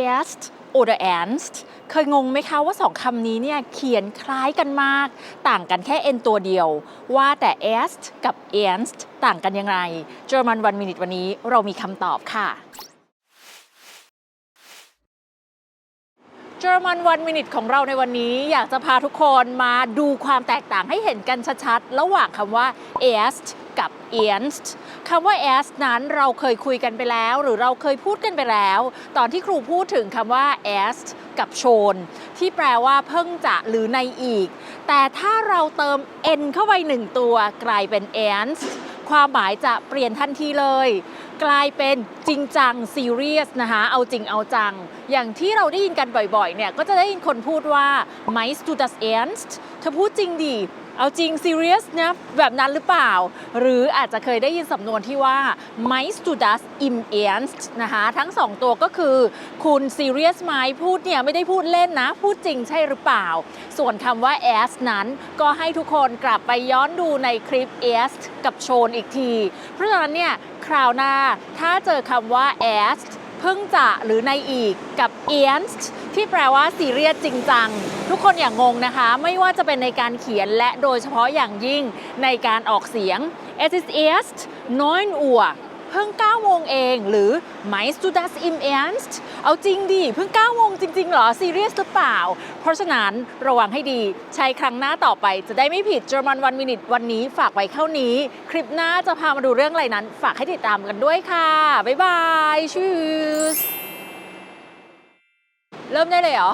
erst oder ernst เคยงงไหมคะว่าสองคำนี้เนี่ยเขียนคล้ายกันมาก ต่างกันแค่ n ตัวเดียว ว่าแต่ erst กับ ernst ต่างกันยังไง German One Minute วันนี้เรามีคำตอบค่ะ German One Minute ของเราในวันนี้อยากจะพาทุกคนมาดูความแตกต่างให้เห็นกันชัดๆ ระหว่างคำว่า erst กับ ernst คำว่า erst นั้นเราเคยคุยกันไปแล้ว หรือเราเคยพูดกันไปแล้ว ตอนที่ครูพูดถึงคำว่า erst กับ schon ที่แปลว่าเพิ่งจะหรือในอีก แต่ถ้าเราเติม n เข้าไปหนึ่งตัวกลายเป็น ernst ความหมายจะเปลี่ยนทันทีเลยกลายเป็นจริงจังซีเรียสนะคะ เอาจริงเอาจัง อย่างที่เราได้ยินกันบ่อยๆเนี่ยก็จะได้ยินคนพูดว่า meinst du das ernst เธอพูดจริงดิ เอาจริง serious นะแบบนั้นหรือเปล่า หรืออาจจะเคยได้ยินสำนวนที่ว่า meinst du das im ernst นะคะทั้งสองตัวก็คือ คุณ serious ไหมพูดเนี่ยไม่ได้พูดเล่นนะ พูดจริงใช่หรือเปล่า ส่วนคำว่า as นั้นก็ให้ทุกคนกลับไปย้อนดูในคลิป as กับโชนอีกที เพราะฉะนั้นเนี่ยคราวหน้าถ้าเจอคำว่า as เพิ่งจะหรือในอีกกับ ernst ที่แปลว่าซีเรียสจริงจัง ทุกคนอย่างงงนะคะ ไม่ว่าจะเป็นในการเขียนและโดยเฉพาะอย่างยิ่งในการออกเสียง es ist erst 9 Uhr เพิ่ง9โมงเองหรือ meinst du das im Ernst เอาจริงดิเพิ่ง9โมงจริง ๆ เหรอ ซีเรียสหรือเปล่า เพราะฉะนั้นระวังให้ดี ใช้ครั้งหน้าต่อไปจะได้ไม่ผิด German One Minute วันนี้ฝากไว้เท่านี้ คลิปหน้าจะพามาดูเรื่องอะไรนั้น ฝากให้ติดตามกันด้วยค่ะ บ๊ายบายชูส เริ่มได้เลยเหรอ